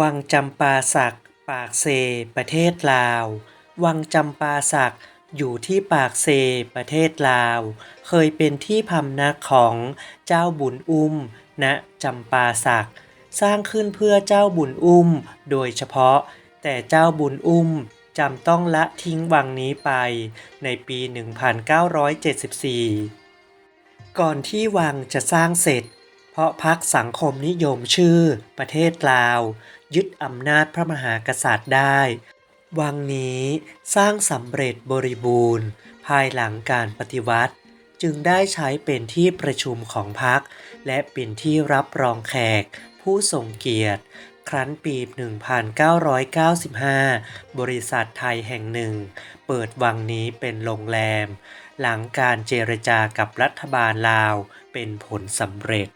วังจำปาสัก ปากเซ ประเทศลาว วังจำปาสักอยู่ที่ปากเซ ประเทศลาว เคยเป็นที่พำนักของเจ้าบุญอุ้ม ณ จำปาสัก สร้างขึ้นเพื่อเจ้าบุญอุ้มโดยเฉพาะ แต่เจ้าบุญอุ้มจำต้องละทิ้งวังนี้ไปในปี 1974 ก่อนที่วังจะสร้างเสร็จ ราะพรรคสังคมนิยมชื่อ ประเทศลาว ยึดอำนาจพระมหากษัตริย์ได้ วังนี้สร้างสำเร็จบริบูรณ์ ภายหลังการปฏิวัติ จึงได้ใช้เป็นที่ประชุมของพรรคและเป็นที่รับรองแขก ผู้ทรงเกียรติ ครั้นปี 1995 บริษัทไทยแห่งหนึ่ง เปิดวังนี้เป็นโรงแรม หลังการเจรจากับรัฐบาลลาวเป็นผลสำเร็จ